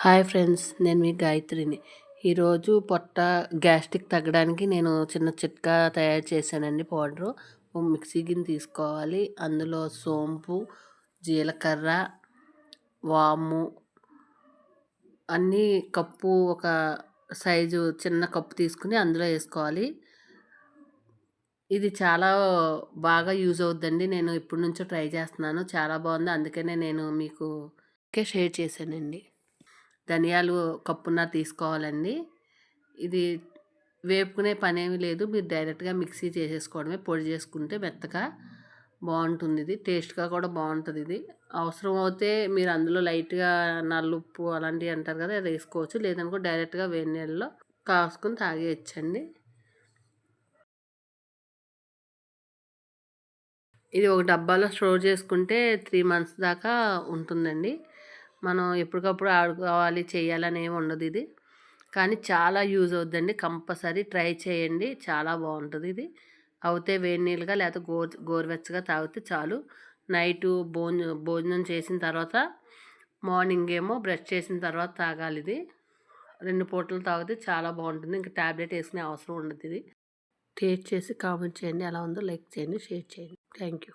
Hi friends నేను మీ గాయత్రిని. ఈరోజు పొట్ట గ్యాస్ట్రిక్ తగ్గడానికి నేను చిన్న చిట్కా తయారు చేశానండి పౌడరు. మిక్సీ గిన్నె తీసుకోవాలి. అందులో సోంపు జీలకర్ర వాము అన్నీ కప్పు ఒక సైజు చిన్న కప్పు తీసుకుని అందులో వేసుకోవాలి. ఇది చాలా బాగా యూజ్ అవుద్దండి. నేను ఇప్పటి నుంచో ట్రై చేస్తున్నాను. చాలా బాగుంది. అందుకనే నేను మీకు షేర్ చేశానండి. ధనియాలు కప్పున్నర తీసుకోవాలండి. ఇది వేపుకునే పని ఏమీ లేదు. మీరు డైరెక్ట్గా మిక్సీ చేసేసుకోవడమే. పొడి చేసుకుంటే మెత్తగా బాగుంటుంది ఇది. టేస్ట్గా కూడా బాగుంటుంది ఇది. అవసరం అయితే మీరు అందులో లైట్గా నల్లుప్పు అలాంటివి అంటారు కదా అది వేసుకోవచ్చు. లేదనుకో డైరెక్ట్గా వేడి నీళ్ళలో కాసుకొని తాగేయచ్చండి. ఇది ఒక డబ్బాలో స్టోర్ చేసుకుంటే త్రీ మంత్స్ దాకా ఉంటుందండి. మనం ఎప్పటికప్పుడు ఆడుకోవాలి చేయాలని ఏమి ఉండదు ఇది. కానీ చాలా యూజ్ అవుద్దండి. కంపల్సరీ ట్రై చేయండి. చాలా బాగుంటుంది ఇది. అవుతే వేడి నీళ్ళుగా లేకపోతే గోర్ గోరువెచ్చగా తాగితే చాలు. నైటు భోజనం భోజనం చేసిన తర్వాత మార్నింగ్ ఏమో బ్రష్ చేసిన తర్వాత తాగాలి ఇది. రెండు పూటలు తాగితే చాలా బాగుంటుంది. ఇంకా ట్యాబ్లెట్ వేసుకునే అవసరం ఉండదు ఇది. టేస్ట్ చేసి కామెంట్ చేయండి. ఎలా ఉందో లైక్ చేయండి షేర్ చేయండి. Thank you.